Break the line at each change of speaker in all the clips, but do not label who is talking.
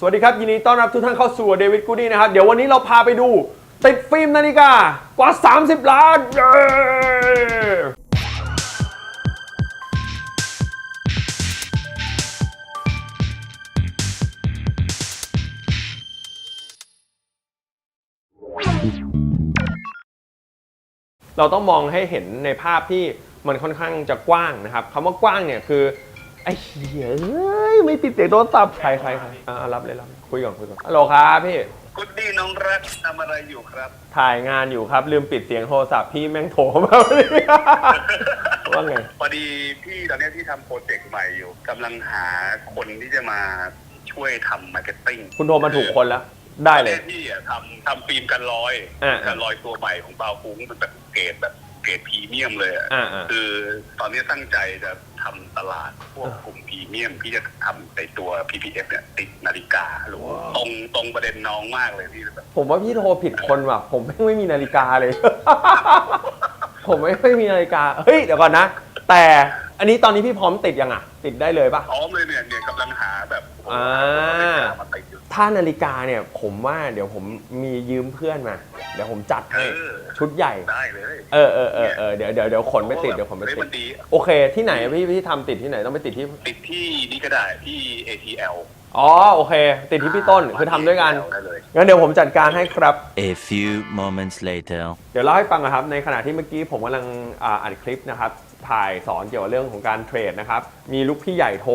สวัสดีครับ ยินดีต้อนรับทุกท่านเข้าสู่เดวิดกูดี้นะครับ เดี๋ยววันนี้เราพาไปดู ติดฟิล์มนาฬิกากว่า 30 ล้าน เย้เราต้องมองให้เห็นในภาพที่มันค่อนข้างจะกว้างนะครับคำว่ากว้างเนี่ยคือ ไอ้เหี้ยเอ้ย ไม่ติดเสียงโทรศัพท์ใครใครใครอ่ารับเลยรับคุยก่อนคุยก่อนฮัลโหลครับพี่
คุณดีน้องรักทำอะไรอยู่ครับ
ถ่ายงานอยู่ครับ ลืมปิดเสียงโทรศัพท์พี่แม่งโทรมาเลยว่าไง
พอดีพี่ตอนเนี้ยที่ทำโปรเจกต์ใหม่อยู่กำลังหาคนที่จะมาช่วยทำมาร์เก็ตติ้ง
คุณโทรมาถูกคนแล้ว ได้เลย
พี่อะทำทำฟิล์มกันรอย
อ่า
กันรอยตัวใหม่ของเบาฟุ้งเป็นแบบเกรดแบบเก รดพรีเมียมเลยอะ
อ่าอ่า
คือตอนนี้ตั้งใจจะทำตลาดพวกกลุ่มพรีเมียมพี่จะทำในตัว PPF เนี่ยติดนาฬิกาหรือว่าตรงตรงประเด็นน้องมากเลยพี่แบบ
ผมว่าพี่โทรผิดคนว่ะ ผมแม่งไม่มีนาฬิกาเลย ผมไม่ไม่มีนาฬิกา เฮ้ย เดี๋ยวก่อนนะ แต่อันนี้ตอนนี้พี่พร้อมติดยังอะ ติดได้เลยปะ
พร้อมเลยเนี่ยเนี่ยกำลังหาแบบโอ้โห
อ่า
มาติดอยู่
ถ้านาฬิกาเนี่ยผมว่าเดี๋ยวผมมียืมเพื่อนมา เดี๋ยวผมจัด
เอ
ให้
อ
ชุดใหญ่
ได้เลย
เออเออเออเออเดี๋ยวเดี๋ยวเดี๋ยวขนไปติดเดี๋ยวขนไป
ฮ้
ติ
มั
ด
นดี
โอเค ที่ไหนอะพี่พี่ทำติดที่ไหนต้องไปติดที่
ติดที่นี่ก็ได้ที่ ATL
อ๋อโอเค ติดที่พี่ต้นคือทำด้วยกัน
ได้เลย
งั้นเดี๋ยวผมจัดการให้ครับ
A few moments later.
เดี๋ยวเล่าให้ฟังนะครับในขณะที่เมื่อกี้ผมกำลังอ่าอัดคลิปนะครับถ่ายสอนเกี่ยวกับเรื่องของการเทรดนะครับมีลูกพี่ใหญ่โทร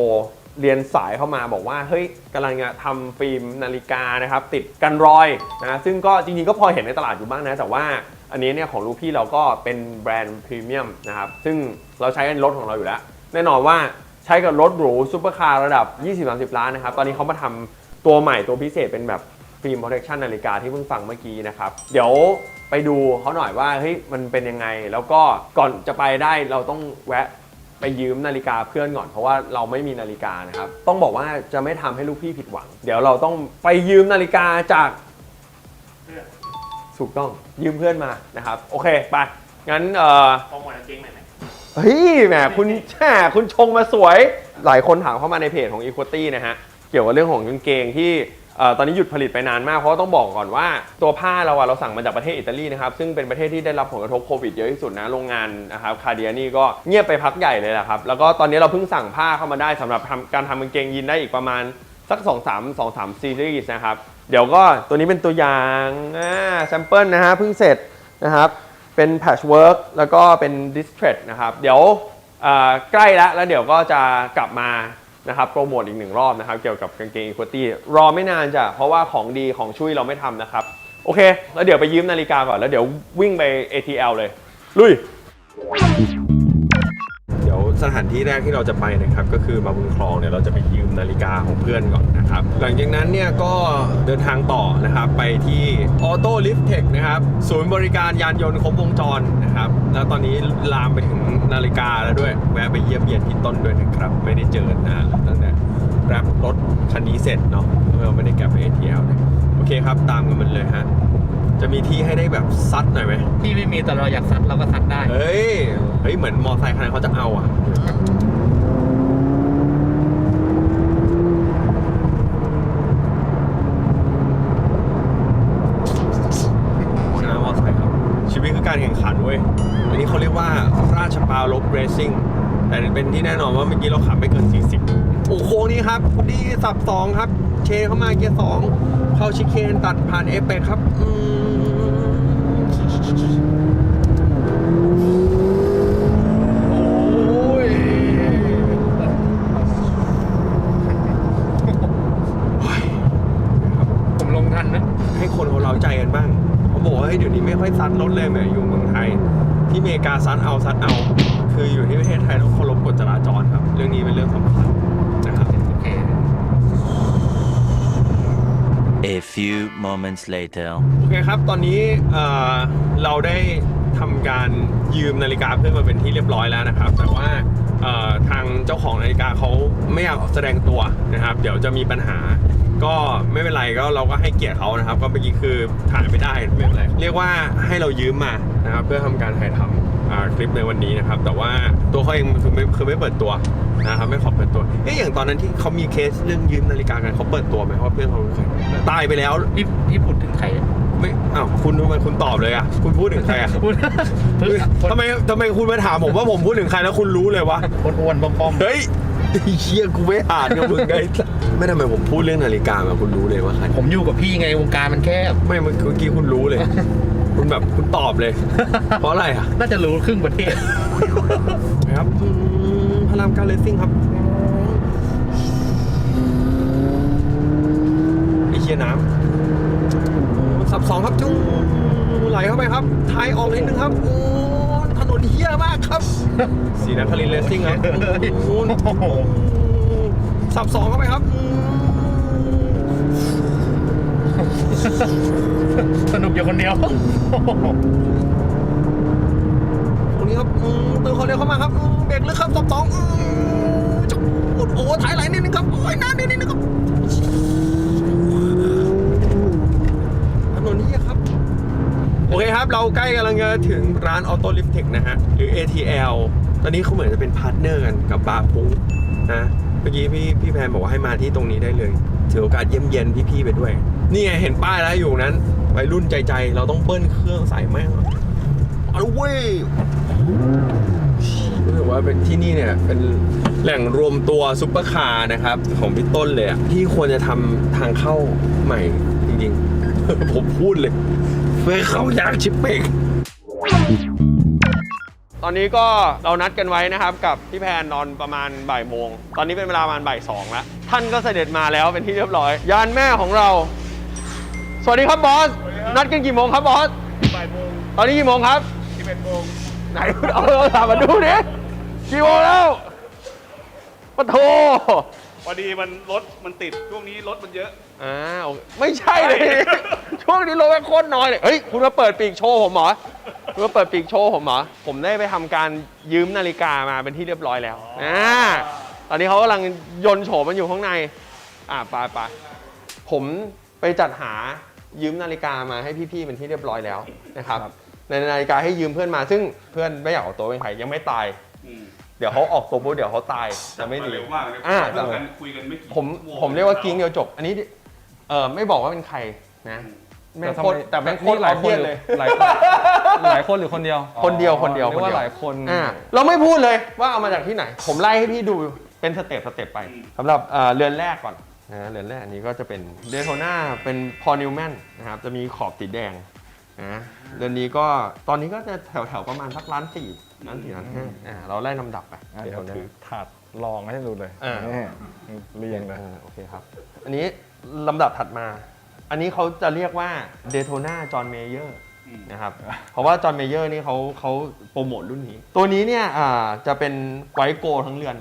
เรียนสายเข้ามาบอกว่าเฮ้ยกำลังจะทำฟิล์มนาฬิกานะครับติดกันรอยนะซึ่งก็จริงๆก็พอเห็นในตลาดอยู่บ้างนะ แต่ว่าอันนี้เนี่ยของลูกพี่เราก็เป็นแบรนด์พรีเมียมนะครับซึ่งเราใช้ในรถของเราอยู่แล้ว แน่นอนว่าใช้กับรถหรูซูเปอร์คาร์ระดับ 20-30 ล้านนะครับตอนนี้เขามาทำตัวใหม่ตัวพิเศษเป็นแบบฟิล์ม protection นาฬิกาที่เพิ่งฟังเมื่อกี้นะครับ เดี๋ยวไปดูเขาหน่อยว่าเฮ้ยมันเป็นยังไง แล้วก็ก่อนจะไปได้เราต้องแวะ ไปยืมนาฬิกาเพื่อนก่อนเพราะว่าเราไม่มีนาฬิกานะครับ ต้องบอกว่าจะไม่ทำให้ลูกพี่ผิดหวัง เดี๋ยวเราต้องไปยืมนาฬิกาจากถูกต้องยืมเพื่อนมานะครับ โอเคไปงั้นเอ่อ
พอหมดจริงไหม
เฮ้ยแหมคุณแช่คุณชงมาสวย หลายคนถามเข้ามาในเพจของ Equity นะฮะ เกี่ยวกับเรื่องของกางเกงที่ ตอนนี้หยุดผลิตไปนานมากเพราะต้องบอกก่อนว่าตัวผ้าเราอะเราสั่งมาจากประเทศอิตาลีนะครับซึ่งเป็นประเทศที่ได้รับผลกระทบโควิดเยอะที่สุดนะโรงงานนะครับคาเดียนี่ก็เงียบไปพักใหญ่เลยแหละครับแล้วก็ตอนนี้เราเพิ่งสั่งผ้าเข้ามาได้สำหรับการทำกางเกงยีนได้อีกประมาณสัก 2 3 2 3ซีรีส์นะครับเดี๋ยวก็ตัวนี้เป็นตัวอย่างแซมเปิลนะฮะเพิ่งเสร็จนะครับเป็น patchwork แล้วก็เป็น distress นะครับเดี๋ยวใกล้แล้วแล้วเดี๋ยวก็จะกลับมา นะครับโปรโมทอีกหนึ่งรอบนะครับเกี่ยวกับกางเกงอีควอตี้รอไม่นานจ้ะเพราะว่าของดีของช่วยเราไม่ทำนะครับ โอเค แล้วเดี๋ยวไปยืมนาฬิกาก่อนแล้วเดี๋ยววิ่งไป ATL เลย ลุย สถานที่แรกที่เราจะไปนะครับก็คือมาบุญคลองเนี่ยเราจะไปยืมนาฬิกาของเพื่อนก่อนนะครับ หลังจากนั้นเนี่ยก็เดินทางต่อนะครับไปที่ออโต้ลิฟเทคนะครับศูนย์บริการยานยนต์ครบวงจรนะครับ แล้วตอนนี้ลามไปถึงนาฬิกาแล้วด้วยแวะไปเยี่ยมเยียนพี่ต้นด้วยนะครับ ไม่ได้เจอนานตั้งแต่แรปรถคันนี้เสร็จเนาะเราไม่ได้กลับไป ATL เลยโอเคครับตามกันมันเลยฮะ จะมีที่ให้ได้แบบซัดหน่อยไหม
พี่ไม่มีแต่เราอยากซัดเราก็ซัดได้
เฮ้ย เฮ้ย เหมือนมอไซค์คันนั้นเขาจะเอาอะ ชนะมอไซค์ครับ ชีวิตคือการแข่งขันเว้ย อันนี้เขาเรียกว่าราชปาลบเรซิ่ง แต่เป็นที่แน่นอนว่าเมื่อกี้เราขับไม่เกิน 40 โอ้โค้งนี้ครับดีสับ2ครับ เชนเข้ามาเกียร์2เข้าชิเคนตัดผ่านเอฟไปครับ อืม
ผมลงทันนะ
ให้คนเขาเราใจกันบ้างเขาบอกว่าเฮ้ยเดี๋ยวนี้ไม่ค่อยซัดรถเลยเหมือนอยู่เมืองไทย ที่อเมริกาซัดเอาซัดเอา คืออยู่ที่ประเทศไทยต้องเคารพกฎจราจรครับ เรื่องนี้เป็นเรื่องสำคัญ
few moments later.
โอเคครับ ตอนนี้เอ่อเราได้ทำการยืมนาฬิกาเพื่อนมาเป็นที่เรียบร้อยแล้วนะครับ แต่ว่าเอ่อทางเจ้าของนาฬิกาเขาไม่อยากแสดงตัวนะครับ เดี๋ยวจะมีปัญหา ก็ไม่เป็นไรก็เราก็ให้เกียรติเขานะครับ ก็เมื่อกี้คือถ่ายไม่ได้ไม่เป็นไรเรียกว่าให้เรายืมมานะครับเพื่อทำการถ่ายทำ คลิปในวันนี้นะครับ แต่ว่าตัวเขาเองคือไม่คือไม่เปิดตัวนะครับไม่ขอเปิดตัวเอ๊ะอย่างตอนนั้นที่เขามีเคสเรื่องยืมนาฬิกากันเขาเปิดตัวไหมว่าเพื่อนเขาเป็นใครตายไปแล้ว
พี่พี่พูดถึงใครอะ
ไม่อ้าวคุณทำไมคุณตอบเลยอะคุณพูดถึงใครอะ
พูดเพิ่งคน
ทำไมทำไมคุณมาถามผมว่าผมพูดถึงใครแล้วคุณรู้เลยวะ
คนอ้วนๆป้อม
เฮ้ยไอ้เชี่ยกูไม่อ่านกับมึงไงไม่ทำไมผมพูดเรื่องนาฬิกามาคุณรู้เลยว่าใคร
ๆผมอยู่กับพี่ไงวงการมันแคบ
ไม่เมื่อกี้คุณรู้เลย คุณแบบคุณตอบเลย เพราะอะไรอะ
น่าจะรู้ครึ่งประเทศ
นะครับอืมพระรามการเลสซิ่งครับไอเชียน้ำสับสองครับจุ้งไหลเข้าไปครับท้ายออกนิดนึงครับโอ้ถนนเฮี้ยมากครับสีนครินทร์เลสซิ่งครับโอ้โหสับสองเข้าไปครับอืม
สนุกอยู่คนเดียว
ตรงนี้ครับอืมติมความเร็วเข้ามาครับอืมเบรกลึกครับสับสองอืมจุ๊บโอ้โหถ่ายไหลนิดนึงครับโอ้ยน้ำนิดนึงครับถนนนี้ครับ โอเคครับ เราใกล้กำลังจะถึงร้านออโต้ลิฟ t ท c นะฮะ หรือ ATL ตอนนี้เขาเหมือนจะเป็นพาร์ทเนอร์กันกับบาร์พุงนะ เมื่อกี้พี่พี่แพนบอกว่าให้มาที่ตรงนี้ได้เลย ถือโอกาสเยี่ยมเย็นพี่ๆไปด้วย นี่ไงเห็นป้ายแล้วอยู่นั้นวัยรุ่นใจใจเราต้องเบิ้ลเครื่องใส่แม่งเอาละเว้ยรู้สึกว่าเป็นที่นี่เนี่ยเป็นแหล่งรวมตัวซุปเปอร์คาร์นะครับ ของพี่ต้นเลยอะที่ควรจะทำทางเข้าใหม่จริงๆ ผมพูดเลยเพื่อเข้ายากชิปเป่งตอนนี้ก็เรานัดกันไว้นะครับกับพี่แพนนอนประมาณบ่ายโมง ตอนนี้เป็นเวลาประมาณบ่ายสองแล้ว ท่านก็เสด็จมาแล้วเป็นที่เรียบร้อย ยานแม่ของเรา สวัสดีครับบอส นัดกันกี่โมงครับบอส
บ่ายโมง
ตอนนี้กี่โมงครับ
สิบเอ็ดโมง
ไหนคุณเอาโทรศัพท์มาดูดิกี่โมงแล้วปะโท
พอดีมันรถมันติดช่วงนี้รถมันเยอะ
อ่าโอเคไม่ใช่เลย ช่วงนี้รถแม่งโคตรน้อยเลยเฮ้ย คุณมาเปิดปีกโชว์ผมเหรอ คุณมาเปิดปีกโชว์ผมเหรอ ผมได้ไปทำการยืมนาฬิกามาเป็นที่เรียบร้อยแล้วอ่าตอนนี้เขากำลังยนต์โฉมมันอยู่ข้างใน อ่าไปไปผมไปจัดหา ยืมนาฬิกามาให้พี่ๆเป็นที่เรียบร้อยแล้วนะครับในนาฬิกาให้ยืมเพื่อนมาซึ่งเพื่อนไม่อยากออกตัวเป็นใครยังไม่ตาย เดี๋ยวเขาออกตัวปุ๊บเดี๋ยวเขาตายจะไม่ดี
เร็วมากเลย
อ่า
เพิ่งกันคุยกันไม่กี่
ผม
ชั่วโง
ผมเรียกว่ากิ้งเดียวจบ อันนี้เออไม่บอกว่าเป็นใครนะแม่งโคตรแต่แม่งโคตร
หลายคน
obvious
หรื
เล
อยหลายคนหลายคนหรือคนเดียว
คนเดียวคนเดียว
เรียกว่าหลายคน
อ่าเราไม่พูดเลยว่าเอามาจากที่ไหน ผมไล่ให้พี่ดูเป็นสเต็ปสเต็ปไปสำหรับเอ่อเรือนแรกก่อน นะเรือนแรกอันนี้ก็จะเป็นเดโทนาเป็นพอนิวแมนนะครับจะมีขอบสีแดงนะเรือนนี้ก็ตอนนี้ก็จะแถวแถวๆประมาณสักล้านสี่ล้านสี่ล้านห้าอ่าเราไล่ลำดับไป
อะเดี๋ยว
Daytona
ถือถาดลองให้ดูเลย
อ่า
นี่เรียงเลย
อ่าโอเคครับ อันนี้ลำดับถัดมา อันนี้เขาจะเรียกว่าเดโทนาจอห์นเมเยอร์ นะครับ เพราะว่าจอห์นเมเยอร์นี่เขาเขาโปรโมทรุ่นนี้ ตัวนี้เนี่ยอ่าจะเป็นไวท์โกลด์ทั้งเรือน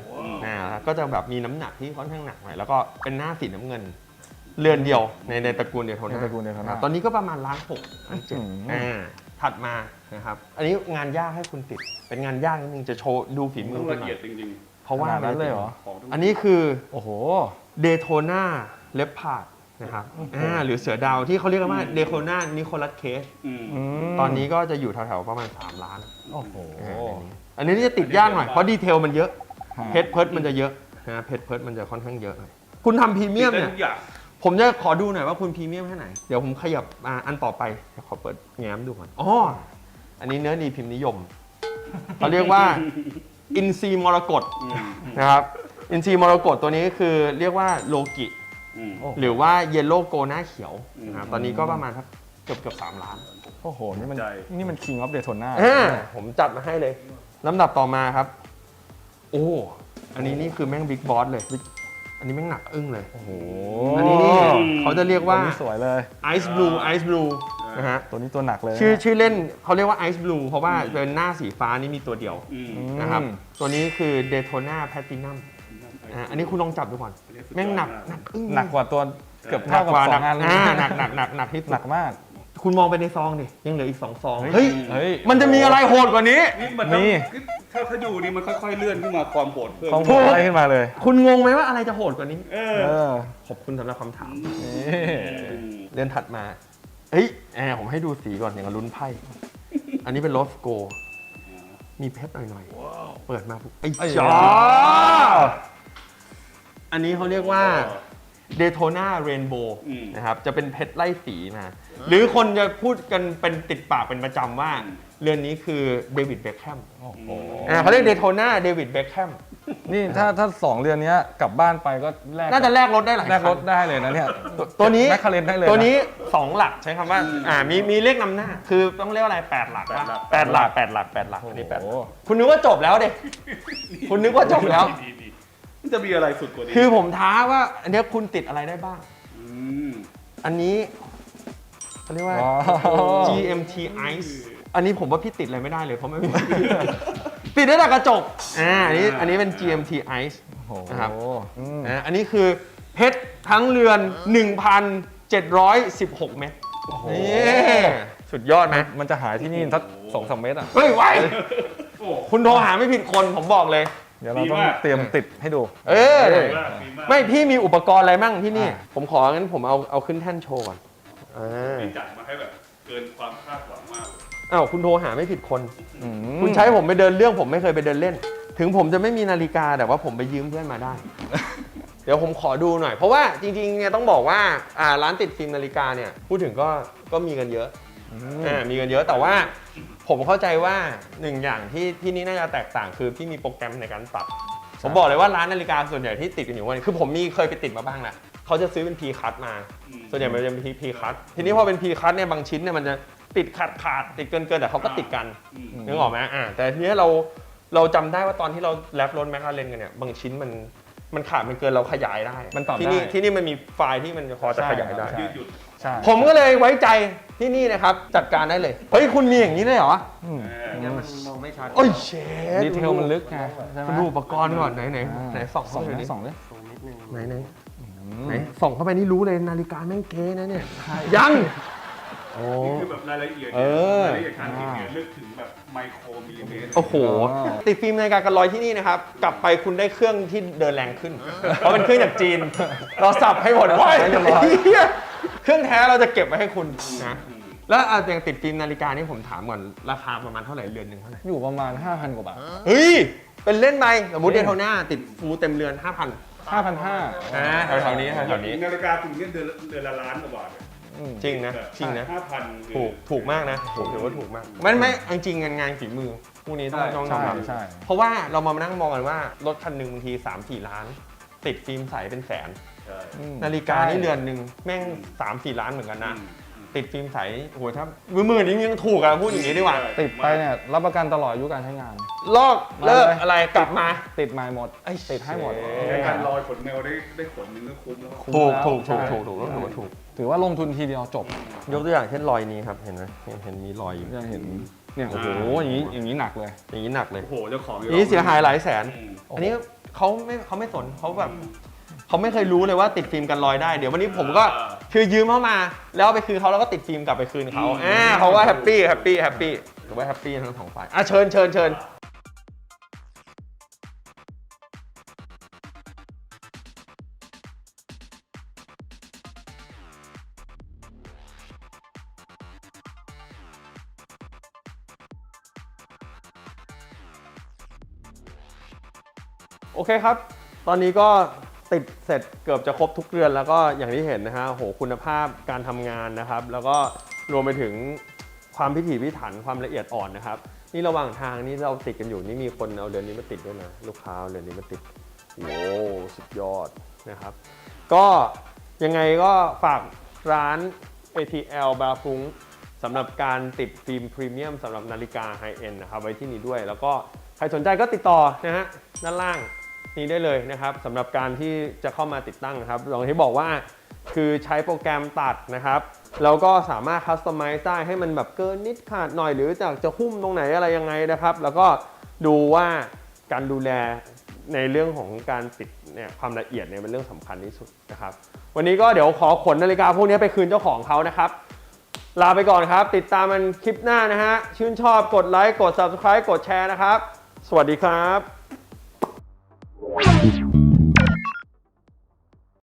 อ่าก็จะแบบมีน้ำหนักที่ค่อนข้างหนักหน่อยแล้วก็เป็นหน้าสีน้ำเงิน เรือนเดียวในในตระกูลเดโทนา
ในตระกูล Daytona
ตอนนี้ก็ประมาณล้านหกล้านเจ็ด
อืม
อ่าถัดมานะครับ อันนี้งานยากให้คุณติด เป็นงานยากนิดนึงจะโชว์ดูฝีมื
ต้
อ
อง
คุณ
ละ
หน่
เอี
อยย
ดจริง
เพราะว่า
ขนาดนั้นเลยเหรอ
ๆของทุก
อันนี้คือ
โอ้โห
เดโทนาเลปพาร์ด นะครับอ่าหรือเสือดาวที่เขาเรียกกันว่าเดโทนานิโคลัสเคส
อืม
ม
ตอนนี้ก็จะอยู่แถวๆประมาณ 3 ล้าน
โอ้โห
อ่าอันนี้จะติดยากหน่อยเพราะดีเทลมันเยอะ
ฮะ
เพชรเพิร์ดมันจะเยอะนะเพชรเพิร์ดมันจะค่อนข้างเยอะหน่อยคุณทำพรีเมียม
ได้
เนี่ย
ทุกอย่าง
ผมจะขอดูหน่อยว่าคุณพรีเมียมแค่ไหน เดี๋ยวผมขยับมาอันต่อไปเดี๋ยวขอเปิดแง้มดูก่อนอ๋ออันนี้เนื้อดีพิมพ์นิยมเขาเรียกว่าอินซีมรกต
อืม
นะครับอินซีมรกตตัวนี้คือเรียกว่าโลกิ
อืม
โอ้
หรือว่าเยลโล่โกหน้าเขียวนะครับ
อืม
ตอนนี้ก็ประมาณสักเกือบเกือบสามล้าน
โอ้โห นี่มัน
ใจ
นี่มัน King of Daytona
อ่าผมจัดมาให้เลยลำดับต่อมาครับ โอ้อันนี้นี่คือแม่งบิ๊กบอสเลย Big- อันนี้แม่งหนักอึ้งเลย
โอ้โห
อันนี้นี่เขาจะเรียกว่า
ตัวนี้สวยเลย
Ice Blue Ice Blue นะฮะ
ตัวนี้ตัวหนักเลย
ชื่อชื่อเล่นเขาเรียกว่า Ice Blue เพราะว่าเป็นหน้าสีฟ้านี่มีตัวเดียว
อืม
อืม
นะครับตัวนี้คือ Daytona Platinum อ่าอันนี้คุณลองจับดูก่อน แม่งหนักหนักอึ้ง
หนักกว่าตัวเกือบ
หนั
เท่ากกับ
กว่า
ส
ห
อ
นัก
งงานเลย
อ่าหนักหนักหนักหนักที่สุ
หนั
ด
กมาก
คุณมองไปในซองดิยังเหลืออีกสองซอง
เฮ้
เฮ้ย
ยเฮ้ย
มันจะมีอะไรโหดกว่านี้
นี่มันต้อง
นี่
ถ้าถ้าอยู่นี่มันค่อยๆเลื่อนขึ้นมาความโหดเพิ่ม
เขา
โห
ไล่ขึ้นมาเลย
คุณงงไหมว่าอะไรจะโหดกว่านี้
เอ
เอ
อ
อ
ขอบคุณสำหรับคำถาม
นี่
อืม
เดือนถัดมาเฮ้ยแอร์ผมให้ดูสีก่อนอย่างกับลุ้นไพ่ อันนี้เป็นโรสโก มีเพชรหน่อยๆ เปิดมาปุ๊บไอ้
ไอ้
จ้ายา อันนี้เขาเรียกว่า Daytona Rainbow
อืม
นะครับ จะเป็นเพชรไล่สีนะ หรือคนจะพูดกันเป็นติดปากเป็นประจำว่าเรือนนี้คือเดวิดเบคแฮม
โอ้โห
อ่าเขาเรียก Daytona เดวิดเบคแฮม
นี่ถ้าถ้าสองเรือนเนี้ยกลับบ้านไปก็แลก
น่าจะแลกรถได้หลาย
แลกรถ
คัน
ได้เลยนะเนี่ย
ตัวนี้
แมคคาเรนได้เลยะ
ตัวนี้ 2 หลักใช้คำว่าอ่ามีมีเลขนำหน้า คือต้องเรียกว่าอะไร 8 หลัก
แปดหลัก
แปดหลักแปดหลักแปดหลัก
โอ้
อัน
โห
นี้แปดหลักคุณนึกว่าจบแล้วเด็คุณนึกว่าจบแล้ว
ดีดี มันจะมีอะไรสุดกว่านี้
คือผมท้าว่า อันเนี้ยคุณติดอะไรได้บ้าง
ม
อันนี้เขาเรียกว่า
อ๋อ
GMT Ice อันนี้ผมว่าพี่ติดอะไรไม่ได้เลยเพราะไม่มี ติดได้แต่กระจกอ่าอันนี้อันนี้เป็น GMT Ice
โอ้โห
นะครับ
อืม
อ่าอันนี้คือเพชรทั้งเรือน 1,716 เม็ดนี่สุดยอดไหม
มันจะหายที่นี่สักสองสามเมตรอะ
เฮ้ยไว
โอ้
คุณโทรหาไม่ผิดคนผมบอกเลย
เดี๋ยวเรา
ดี
ต้อง
มาก
เตรียมติดให้ดู
เออ
ดีมากดีาก
ไม่พี่มีอุปกรณ์อะไรมั่งที่นี่
อ่า
ผมของั้นผมเอาเอาขึ้นแท่นโชว์ก่อนอ่า
นี่จัดมาให้แบบเกินความคาดหวังมากเลย
อ้าวคุณโทรหาไม่ผิดคน
อืม
คุณใช้ผมไปเดินเรื่องผมไม่เคยไปเดินเล่น ถึงผมจะไม่มีนาฬิกาแต่ว่าผมไปยืมเพื่อนมาได้ เดี๋ยวผมขอดูหน่อย เพราะว่าจริงๆเนี่ยต้องบอกว่าอ่าร้านติดฟิล์มนาฬิกาเนี่ยพูดถึงก็ก็มีกันเยอะอ่ามีกันเยอะแต่ว่า ผมเข้าใจว่าหนึ่งอย่างที่ที่นี่น่าจะแตกต่างคือพี่มีโปรแกรมในการปรับ ผมบอกเลยว่าร้านนาฬิกาส่วนใหญ่ที่ติดกันอยู่วันนี้คือผมมีเคยไปติดมาบ้างแหละเขาจะซื้อเป็นพีคัตมา
อืม
ส่วนใหญ่มันจะเป็นพีคัตทีนี้พอเป็นพีคัตเนี่ยบางชิ้นเนี่ยมันจะติดขาดขาดติดเกินเกินแต่เขาก็ติดกัน
อืม
นึกออกไหมอ่าแต่ทีนี้เราเราจำได้ว่าตอนที่เราแรปรถแมคคาเรนกันเนี่ยบางชิ้นมันมันขาดมันเกินเราขยายได้
มันปรับ
ที่นี่
ได้
ที่นี่มันมีไฟล์ที่มันพอจะขยายได้
ใช่
ยืดหยุด
ใช่
ผมก็เลยไว้ใจที่นี่นะครับ จัดการได้เลย เฮ้ย คุณมีอย่างนี้เลยเหรอ
อืม
เออ
เนี่ยมันมองไม่ชัด
โอ้ยเชด
ดีเทลมันลึกไงใช่ไหม
คุณดูอุปกรณ์ก่อนไหนไหน
อ่า
ไหนส่อง
ส่อง
เข้าไป
ดิ
ดิ
ส่องดิ
สูงนิดนึง
ไหนไหน
อืม
ไหนส่องเข้าไปนี่รู้เลยนาฬิกาแม่งเก๋นะเนี่ย ยังโอ้
นี่คือแบบรายละเอียด
เอ
เนี่ย
อ
รายละเอียดการติดเนี่ยลึกถึงแบบไมโครมิลลิเมตร
โอ้โห ติดฟิล์มนาฬิกากันลอยที่นี่นะครับ กลับไปคุณได้เครื่องที่เดินแรงขึ้น เพราะเป็นเครื่องจากจีน เราสับให้หมดเลย
เรียบร้อย
เหี้ย เครื่องแท้เราจะเก็บไว้ให้คุณนะแล้วอะอย่างติดฟิล์มนาฬิกานี่ผมถามก่อนราคาประมาณเท่าไหร่เรือนหนึ่งเท่าไหร่
อยู่ประมาณ 5,000 กว่าบาท
เฮ้ยเป็นเล่นไปสมมติเดโทน่าติดฟูลเต็มเรือน5,000
5,500
อ่าแถวๆนี้แถวๆนี้
นาฬิกาคุณเนี่ยเดือนเดือนละล้านกว่าบาท
อืม
จริงนะจริงนะ
ห้าพัน
ถูกถูกมากนะผมถือว่าถูกมากมันไม่จริงๆงานงานฝีมือพวกนี้ต้องต้องยอ
ใช่
มรับ
ใช่
เพราะว่าเรามานั่งมองกันว่ารถคันหนึ่งบางที3 4 ล้าน ติดฟิล์มใสเป็นแสน
อืม
นาฬิกานี่เรือนหนึ่งแม่ง3 4ล้านเหมือนกันนะติดฟิล์มใสโอ้โหถ้ามือมือนี้ยังถูกอะพูดอย่างนี้ดีกว่า
ติดไปเนี่ยรับประกันตลอดอายุการใช้งาน
ลอกเลิก
มาเลย
อะไรกลับมา
ติดใหม่หมดติดให้หมด
ในการลอยขนแมวได้ได้ขนนึงก็คุ้มแล้ว
ถูก
แล้ว
ถูกถูก
ใช่
ถูกถูกต้องถือว่าถูก
ถือว่าลงทุนทีเดียวจบ
ยกตัวอย่างเช่นรอยนี้ครับ เห็นไหมเห็นเห็นมีรอยอยู่
ยังเห็นเนี่ยโอ้โหอย่างนี้อย่างนี้หนักเลย
อย่างนี้หนักเลย
โอ้โหเจ้าของ
อันนี้เสียหายหลายแสน
อืม
อันนี้เขาไม่เขาไม่สนเขาแบบ เขาไม่เคยรู้เลยว่าติดฟิล์มกันรอยได้ เดี๋ยววันนี้ผมก็
อ่า
คือยืมเข้ามา แล้วเอาไปคืนเขาแล้วก็ติดฟิล์มกลับไปคืนเขาอ่าเขาว่าแฮปปี้แฮปปี้แฮปปี้ถือว่าแฮปปี้ทั้งสองฝ่ายอะเชิญเชิญเชิญโอเคครับ ตอนนี้ก็ ติดเสร็จเกือบจะครบทุกเรือนแล้วก็อย่างที่เห็นนะฮะโหคุณภาพการทำงานนะครับ แล้วก็รวมไปถึงความพิถีพิถันความละเอียดอ่อนนะครับ นี่ระหว่างทางนี่เราติดกันอยู่นี่มีคนเอาเรือนนี้มาติดด้วยนะลูกค้าเอาเรือนนี้มาติดโอ้สุดยอดนะครับ ก็ยังไงก็ฝากร้าน ATL บาฟุงสำหรับการติดฟิล์มพรีเมียมสำหรับนาฬิกาไฮเอ็นนะครับไว้ที่นี่ด้วย แล้วก็ใครสนใจก็ติดต่อนะฮะด้านล่าง นี้ได้เลยนะครับสำหรับการที่จะเข้ามาติดตั้งนะครับอย่างที่บอกว่าคือใช้โปรแกรมตัดนะครับแล้วก็สามารถคัสตอมไมซ์ได้ให้มันแบบเกินนิดขาดหน่อยหรือจากจะหุ้มตรงไหนอะไรยังไงนะครับ แล้วก็ดูว่าการดูแลในเรื่องของการติดเนี่ยความละเอียดเนี่ยเป็นเรื่องสำคัญที่สุดนะครับ วันนี้ก็เดี๋ยวขอขนนาฬิกาพวกนี้ไปคืนเจ้าของเขานะครับ ลาไปก่อนครับ ติดตามมันคลิปหน้านะฮะ ชื่นชอบกดไลค์กด Subscribe กดแชร์นะครับ สวัสดีครับ Thank you.